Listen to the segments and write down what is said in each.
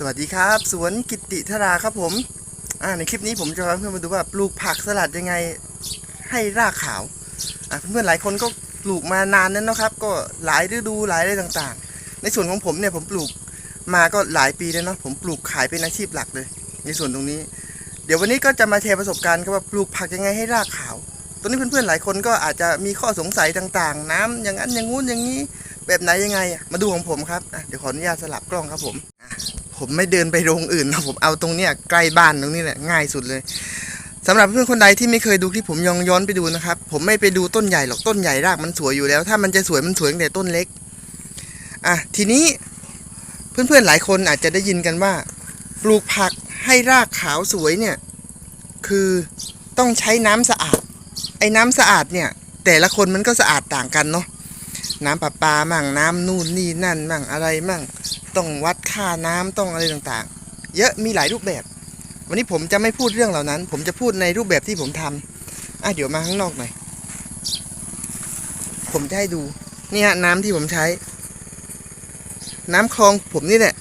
สวัสดีครับ สวนกิติธราครับผมในคลิปนี้ผมจะพาเพื่อนมาดูว่าปลูกผักสลัดยังไงให้รากขาวอะเพื่อนๆหลายคนก็ปลูกมานานนั้นนะครับ ก็หลายฤดูหลายอะไรต่างๆ ในส่วนของผมเนี่ยผมปลูกมาก็หลายปีแล้วเนาะผมปลูกขายเป็นอาชีพหลักเลย ในส่วนตรงนี้ เดี๋ยววันนี้ก็จะมาแชร์ประสบการณ์ครับว่าปลูกผักยังไงให้รากขาวตรงนี้เพื่อนๆหลายคนก็อาจจะมีข้อสงสัยต่างๆ น้ำอย่างนั้นอย่างงู้นอย่างนี้แบบไหนยังไง มาดูของผมครับเดี๋ยวขออนุญาตสลับกล้องครับผม ผมไม่เดินไปโรงอื่นนะผมเอาตรงเนี้ยใกล้บ้านตรงนี้แหละง่ายสุดเลยสำหรับเพื่อนคนใดที่ไม่เคยดูคลิปผมยองย้อนไปดูนะครับ ผมไม่ไปดูต้นใหญ่หรอกต้นใหญ่รากมันสวยอยู่แล้ว ถ้ามันจะสวยมันสวยตั้งแต่ต้นเล็กอะทีนี้เพื่อนๆหลายคนอาจจะได้ยินกันว่า ปลูกผักให้รากขาวสวยเนี่ยคือต้องใช้น้ำสะอาด ไอ้น้ำสะอาดเนี่ย แต่ละคนมันก็สะอาดต่างกันเนาะน้ำประปามั่งน้ำนู่นนี่นั่นมั่งอะไรมั่ง ต้องวัดค่าน้ำต้องอะไรต่างๆ เยอะมีหลายรูปแบบ วันนี้ผมจะไม่พูดเรื่องเหล่านั้น ผมจะพูดในรูปแบบที่ผมทำอะเดี๋ยวมาข้างนอกหน่อยผมจะให้ดูนี่ฮะน้ำที่ผมใช้ น้ำคลองผมนี่แหละ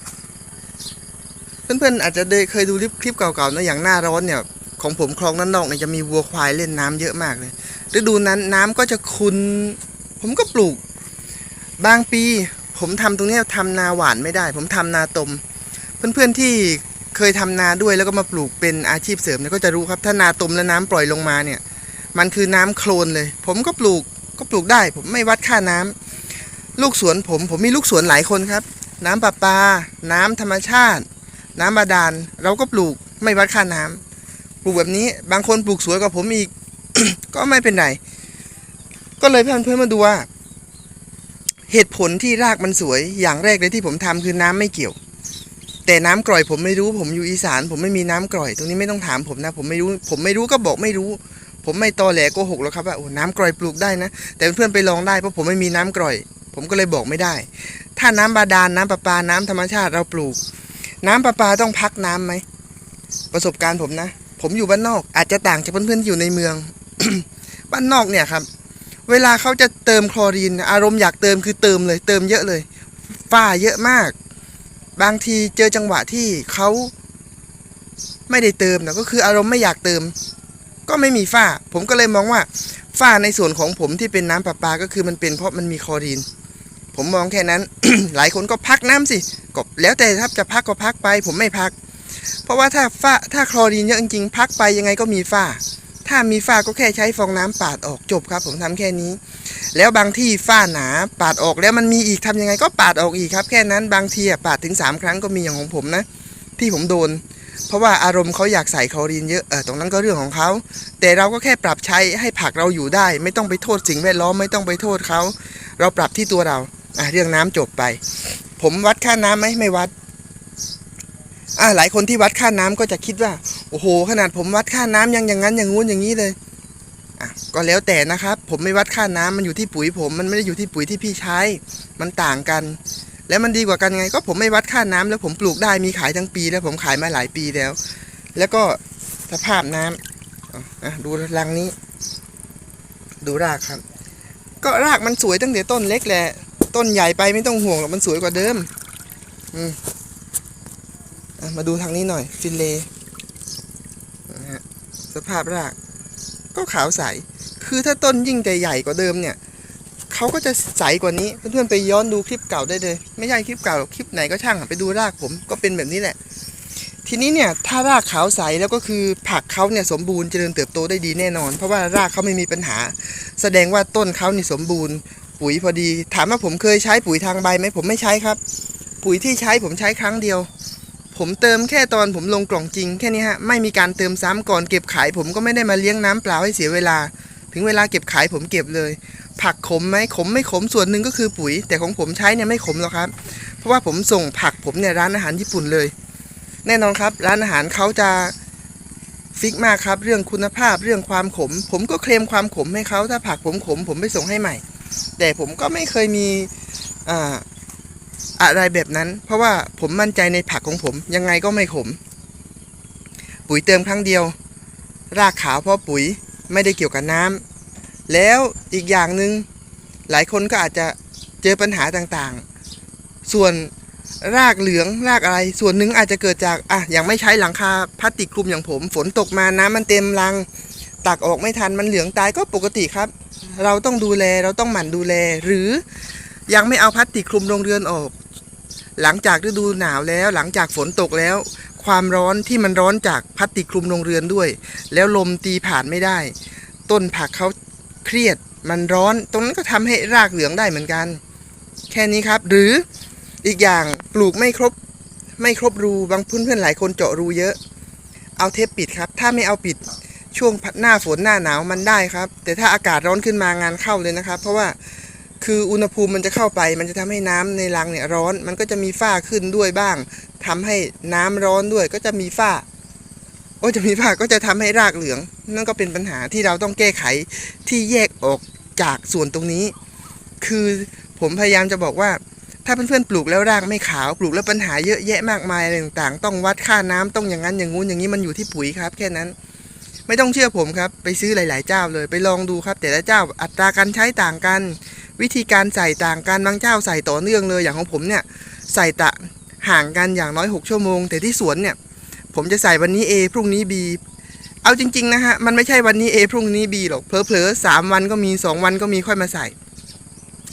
เพื่อนๆอาจจะเคยดูคลิปเก่าๆนะอย่างหน้าร้อนเนี่ยของผมคลองด้านนอกเนี่ยจะมีวัวควายเล่นน้ำเยอะมากเลยฤดูนั้นน้ำก็จะคุนผมก็ปลูก บางปี ผมทำตรงนี้ยทำนาหวานไม่ได้ ผมทำนาตม เพื่อนๆที่เคยทำนาด้วยแล้วก็มาปลูกเป็นอาชีพเสริมเนี่ยก็จะรู้ครับ ถ้านาตมแล้วน้ำปล่อยลงมาเนี่ย มันคือน้ำโคลนเลย ผมก็ปลูกก็ปลูกได้ ผมไม่วัดค่าน้ำลูกสวนผมผมมีลูกสวนหลายคนครับ น้ำประปา น้ำธรรมชาติ น้ำบาดาลเราก็ปลูกไม่วัดค่าน้ำปลูกแบบนี้บางคนปลูกสวยกว่าผมอีกก็ไม่เป็นไรก็เลยเพื่อนๆมาดูว่า เหตุผลที่รากมันสวยอย่างแรกเลยที่ผมทำคือน้ำไม่เกี่ยว แต่น้ำกร่อยผมไม่รู้ ผมอยู่อีสาน ผมไม่มีน้ำกร่อย ตรงนี้ไม่ต้องถามผมนะ ผมไม่รู้ ผมไม่รู้ก็บอกไม่รู้ ผมไม่ตอแหลโกหกหรอกครับว่าโอ้น้ำกร่อยปลูกได้นะ แต่เพื่อนไปลองได้เพราะผมไม่มีน้ำกร่อย ผมก็เลยบอกไม่ได้ ถ้าน้ำบาดาลน้ำประปาน้ำธรรมชาติเราปลูก น้ำประปาต้องพักน้ำไหมประสบการณ์ผมนะ ผมอยู่บ้านนอกอาจจะต่างจากเพื่อนๆอยู่ในเมือง บ้านนอกเนี่ยครับ เวลาเขาจะเติมคลอรีน อารมณ์อยากเติมคือเติมเลย เติมเยอะเลยฝ้าเยอะมาก บางทีเจอจังหวะที่เขาไม่ได้เติมนะก็คืออารมณ์ไม่อยากเติม ก็ไม่มีฝ้า ผมก็เลยมองว่าฝ้าในส่วนของผมที่เป็นน้ำประปาก็คือมันเป็นเพราะมันมีคลอรีน ผมมองแค่นั้น หลายคนก็พักน้ำสิก็แล้วแต่ถ้าจะพักก็พักไป ผมไม่พัก เพราะว่าถ้าฝ้าถ้าคลอรีนเยอะจริงๆพักไปยังไงก็มีฝ้า ถ้ามีฝ้าก็แค่ใช้ฟองน้ำปาดออกจบครับ ผมทำแค่นี้ แล้วบางที่ฝ้าหนาปาดออกแล้วมันมีอีกทำยังไงก็ปาดออกอีกครับแค่นั้นบางทีอะปาดถึง 3 ครั้งก็มีอย่างของผมนะ ที่ผมโดน เพราะว่าอารมณ์เขาอยากใส่คลอรีนเยอะเออตรงนั้นก็เรื่องของเขา แต่เราก็แค่ปรับใช้ให้ผักเราอยู่ได้ ไม่ต้องไปโทษสิ่งแวดล้อมไม่ต้องไปโทษเขาเราปรับที่ตัวเราอะเรื่องน้ำจบไป ผมวัดค่าน้ำไหมไม่วัด อะหลายคนที่วัดค่าน้ำก็จะคิดว่า โอ้โห ขนาดผมวัดค่าน้ำยังอย่างนั้นอย่างงู้นอย่างนี้เลยอะก็แล้วแต่นะครับ ผมไม่วัดค่าน้ำมันอยู่ที่ปุ๋ยผม มันไม่ได้อยู่ที่ปุ๋ยที่พี่ใช้ มันต่างกัน แล้วมันดีกว่ากันไง ก็ผมไม่วัดค่าน้ำแล้วผมปลูกได้มีขายทั้งปี แล้วผมขายมาหลายปีแล้ว แล้วก็สภาพน้ำอะอะดูรังนี้ ดูรากครับ ก็รากมันสวยตั้งแต่ต้นเล็กแหละ ต้นใหญ่ไปไม่ต้องห่วงหรอกมันสวยกว่าเดิม อืม มาดูทางนี้หน่อย ฟินเลนะฮะสภาพราก ก็ขาวใส คือถ้าต้นยิ่งแต่ใหญ่กว่าเดิมเนี่ยเขาก็จะใสกว่านี้ เพื่อนๆไปย้อนดูคลิปเก่าได้เลย ไม่ใช่คลิปเก่าคลิปไหนก็ช่างไปดูรากผมก็เป็นแบบนี้แหละ ทีนี้เนี่ยถ้ารากขาวใสแล้วก็คือผักเขาเนี่ยสมบูรณ์เจริญเติบโตได้ดีแน่นอน เพราะว่ารากเขาไม่มีปัญหา แสดงว่าต้นเขานี่สมบูรณ์ ปุ๋ยพอดี ถามว่าผมเคยใช้ปุ๋ยทางใบไหมผมไม่ใช้ครับ ปุ๋ยที่ใช้ผมใช้ครั้งเดียว ผมเติมแค่ตอนผมลงกล่องจริงแค่นี้ฮะไม่มีการเติมซ้ำก่อนเก็บขาย ผมก็ไม่ได้มาเลี้ยงน้ำเปล่าให้เสียเวลา ถึงเวลาเก็บขายผมเก็บเลย ผักขมไหมขมไม่ขมส่วนหนึ่งก็คือปุ๋ย แต่ของผมใช้เนี่ยไม่ขมหรอกครับ เพราะว่าผมส่งผักผมเนี่ยร้านอาหารญี่ปุ่นเลย แน่นอนครับ ร้านอาหารเขาจะฟิกมากครับ เรื่องคุณภาพเรื่องความขม ผมก็เคลมความขมให้เขาถ้าผักผมขม ผมไปส่งให้ใหม่ แต่ผมก็ไม่เคยมีอ่า อะไรแบบนั้น เพราะว่าผมมั่นใจในผักของผม ยังไงก็ไม่ขม ปุ๋ยเติมครั้งเดียว รากขาวเพราะปุ๋ยไม่ได้เกี่ยวกับน้ำแล้วอีกอย่างหนึ่งหลายคนก็อาจจะเจอปัญหาต่างๆ ส่วนรากเหลืองรากอะไร ส่วนหนึ่งอาจจะเกิดจากอะอย่างไม่ใช้หลังคาพลาสติกคลุมอย่างผม ฝนตกมาน้ำมันเต็มรังตักออกไม่ทันมันเหลืองตายก็ปกติครับ เราต้องดูแลเราต้องหมั่นดูแล หรือยังไม่เอาพลาสติกคลุมโรงเรือนออก หลังจากฤดูหนาวแล้วหลังจากฝนตกแล้ว ความร้อนที่มันร้อนจากพลาสติคลุมโรงเรือนด้วย แล้วลมตีผ่านไม่ได้ ต้นผักเขาเครียดมันร้อน ตรงนั้นก็ทำให้รากเหลืองได้เหมือนกัน แค่นี้ครับ หรืออีกอย่างปลูกไม่ครบไม่ครบรูบางเพื่อนๆหลายคนเจาะรูเยอะ เอาเทปปิดครับ ถ้าไม่เอาปิดช่วงหน้าฝนหน้าหนาวมันได้ครับ แต่ถ้าอากาศร้อนขึ้นมางานเข้าเลยนะครับ เพราะว่า คืออุณหภูมิมันจะเข้าไป มันจะทำให้น้ำในรังเนี่ยร้อน มันก็จะมีฝ้าขึ้นด้วยบ้างทำให้น้ำร้อนด้วย ก็จะมีฝ้า โอ้จะมีฝ้าก็จะทำให้รากเหลือง นั่นก็เป็นปัญหาที่เราต้องแก้ไขที่แยกออกจากส่วนตรงนี้ คือผมพยายามจะบอกว่า ถ้าเพื่อนๆปลูกแล้วรากไม่ขาว ปลูกแล้วปัญหาเยอะแยะมากมายอะไรต่างๆ ต้องวัดค่าน้ำต้องอย่างนั้นอย่างงู้นอย่างนี้มันอยู่ที่ปุ๋ยครับ แค่นั้นไม่ต้องเชื่อผมครับ ไปซื้อหลาย ๆ เจ้าเลยไปลองดูครับ แต่ละเจ้าอัตราการใช้ต่างกัน วิธีการใส่ต่างกันบางเจ้าใส่ต่อเนื่องเลยอย่างของผมเนี่ยใส่ตะห่างกันอย่างน้อย 6 ชั่วโมง แต่ที่สวนเนี่ย ผมจะใส่วันนี้ A พรุ่งนี้ B เอาจริง ๆ นะฮะ มันไม่ใช่วันนี้ A พรุ่งนี้ B หรอกเผลอๆสามวันก็มี 2 วันก็มีค่อยมาใส่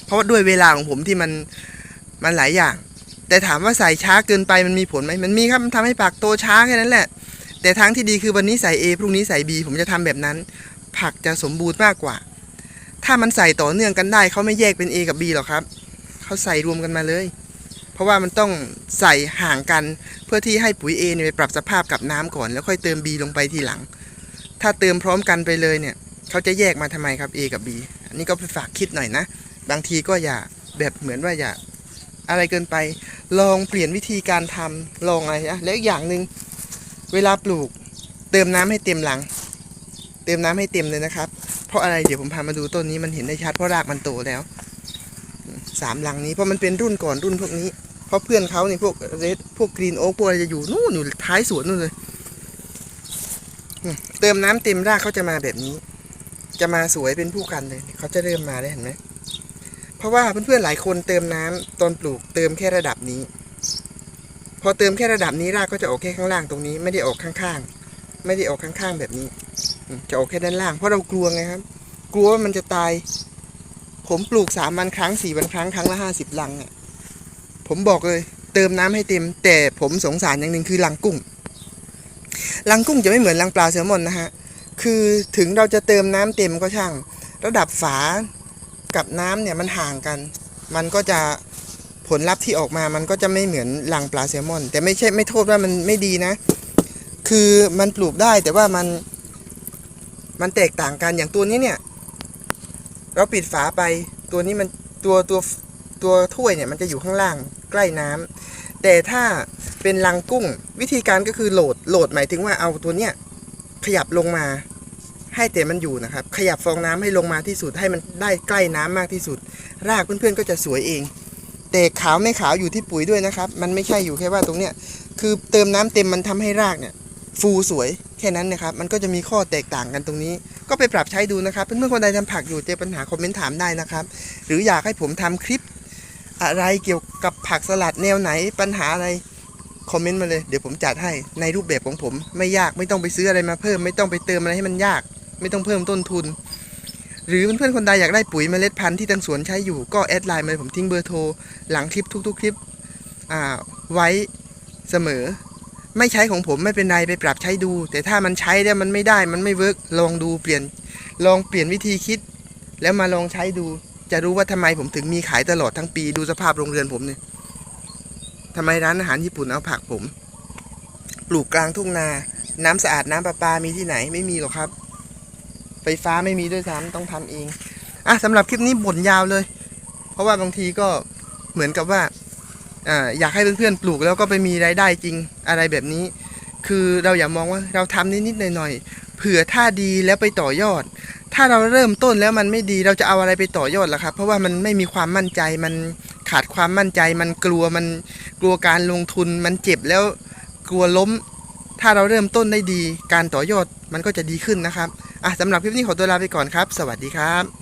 เพราะว่าด้วยเวลาของผมที่มันมันหลายอย่าง แต่ถามว่าใส่ช้าเกินไปมันมีผลไหมมันมีครับมันทำให้ผักโตช้าแค่นั้นแหละ แต่ทางที่ดีคือวันนี้ใส่ A พรุ่งนี้ใส่ B ผมจะทำแบบนั้น ผักจะสมบูรณ์มากกว่า ถ้ามันใส่ต่อเนื่องกันได้เขาไม่แยกเป็น A กับ B หรอกครับเขาใส่รวมกันมาเลย เพราะว่ามันต้องใส่ห่างกันเพื่อที่ให้ปุ๋ย A เนี่ยไปปรับสภาพกับน้ำก่อน แล้วค่อยเติม B ลงไปทีหลัง ถ้าเติมพร้อมกันไปเลยเนี่ยเขาจะแยกมาทำไมครับ A กับ B อันนี้ก็ไปฝากคิดหน่อยนะ บางทีก็อย่าแบบเหมือนว่าอย่าอะไรเกินไป ลองเปลี่ยนวิธีการทำลองอะไรนะแล้วอีกอย่างหนึ่งเวลาปลูก เติมน้ำให้เต็มหลัง เติมน้ำให้เต็มเลยนะครับ เพราะอะไรเดี๋ยวผมพามาดูต้นนี้มันเห็นได้ชัดเพราะรากมันโตแล้วสามหลังนี้เพราะมันเป็นรุ่นก่อนรุ่นพวกนี้ เพราะเพื่อนเขาเนี่ยพวกเรดพวกกรีนโอ๊กพวกอะไรจะอยู่นู่นอยู่ท้ายสวนนู่นเลยเติมน้ำเต็มรากเขาจะมาแบบนี้ จะมาสวยเป็นผู้กันเลยเขาจะเริ่มมาได้เห็นไหมเพราะว่าเพื่อนๆหลายคนเติมน้ำตอนปลูกเติมแค่ระดับนี้ พอเติมแค่ระดับนี้รากก็จะออกแค่ข้างล่างตรงนี้ ไม่ได้ออกข้างๆ ไม่ได้ออกข้างๆแบบนี้ จะออกแค่ด้านล่าง เพราะเรากลัวไงครับ กลัวว่ามันจะตาย ผมปลูกสามวันครั้งสี่วันครั้งครั้งละห้าสิบลังอะผมบอกเลย เติมน้ำให้เต็ม แต่ผมสงสารอย่างหนึ่งคือลังกุ้งลังกุ้งจะไม่เหมือนลังปลาแซลมอนนะฮะคือถึงเราจะเติมน้ำเต็มก็ช่าง ระดับฝากับน้ำเนี่ยมันห่างกัน มันก็จะผลลัพธ์ที่ออกมามันก็จะไม่เหมือนลังปลาแซลมอน แต่ไม่ใช่ไม่โทษว่ามันไม่ดีนะ คือมันปลูกได้แต่ว่ามัน มันแตกต่างกันอย่างตัวนี้เนี่ย เราปิดฝาไปตัวนี้มันตัวตัวตัวถ้วยเนี่ยมันจะอยู่ข้างล่างใกล้น้ำแต่ถ้าเป็นลังกุ้งวิธีการก็คือโหลดโหลดหมายถึงว่าเอาตัวเนี้ยขยับลงมา ให้แต่มันอยู่นะครับ ขยับฟองน้ำให้ลงมาที่สุดให้มันได้ใกล้น้ำมากที่สุด รากเพื่อนๆก็จะสวยเอง แต่ขาวไม่ขาวอยู่ที่ปุ๋ยด้วยนะครับ มันไม่ใช่อยู่แค่ว่าตรงเนี้ยคือเติมน้ำเต็มมันทำให้รากเนี่ย ฟูสวย แค่นั้นนะครับมันก็จะมีข้อแตกต่างกันตรงนี้ ก็ไปปรับใช้ดูนะครับเพื่อนๆคนใดทำผักอยู่เจอปัญหาคอมเมนต์ถามได้นะครับ หรืออยากให้ผมทำคลิปอะไรเกี่ยวกับผักสลัดแนวไหนปัญหาอะไรคอมเมนต์มาเลยเดี๋ยวผมจัดให้ในรูปแบบของผมไม่ยากไม่ต้องไปซื้ออะไรมาเพิ่ม ไม่ต้องไปเติมอะไรให้มันยาก ไม่ต้องเพิ่มต้นทุน หรือเพื่อนๆคนใดอยากได้ปุ๋ยเมล็ดพันธุ์ที่ทางสวนใช้อยู่ก็แอดไลน์มาเลยผมทิ้งเบอร์โทรหลังคลิปทุก ๆ คลิปไว้เสมอ ไม่ใช้ของผมไม่เป็นไรไปปรับใช้ดู แต่ถ้ามันใช้แล้วมันไม่ได้มันไม่เวิร์กลองดูเปลี่ยนลองเปลี่ยนวิธีคิด แล้วมาลองใช้ดู จะรู้ว่าทำไมผมถึงมีขายตลอดทั้งปีดูสภาพโรงเรือนผมเนี่ยทำไมร้านอาหารญี่ปุ่นเอาผักผม ปลูกกลางทุ่งนา น้ำสะอาดน้ำประปามีที่ไหนไม่มีหรอกครับ ไฟฟ้าไม่มีด้วยซ้ำต้องทำเองอะสำหรับคลิปนี้บ่นยาวเลย เพราะว่าบางทีก็เหมือนกับว่า อยากให้เพื่อนๆปลูกแล้วก็ไปมีรายได้จริงอะไรแบบนี้ คือเราอย่ามองว่าเราทำนิดๆหน่อยๆเผื่อถ้าดีแล้วไปต่อยอด ถ้าเราเริ่มต้นแล้วมันไม่ดีเราจะเอาอะไรไปต่อยอดล่ะครับ เพราะว่ามันไม่มีความมั่นใจมันขาดความมั่นใจ มันกลัวมันกลัวการลงทุนมันเจ็บแล้วกลัวล้ม ถ้าเราเริ่มต้นได้ดี การต่อยอดมันก็จะดีขึ้นนะครับอะสำหรับคลิปนี้ขอตัวลาไปก่อนครับ สวัสดีครับ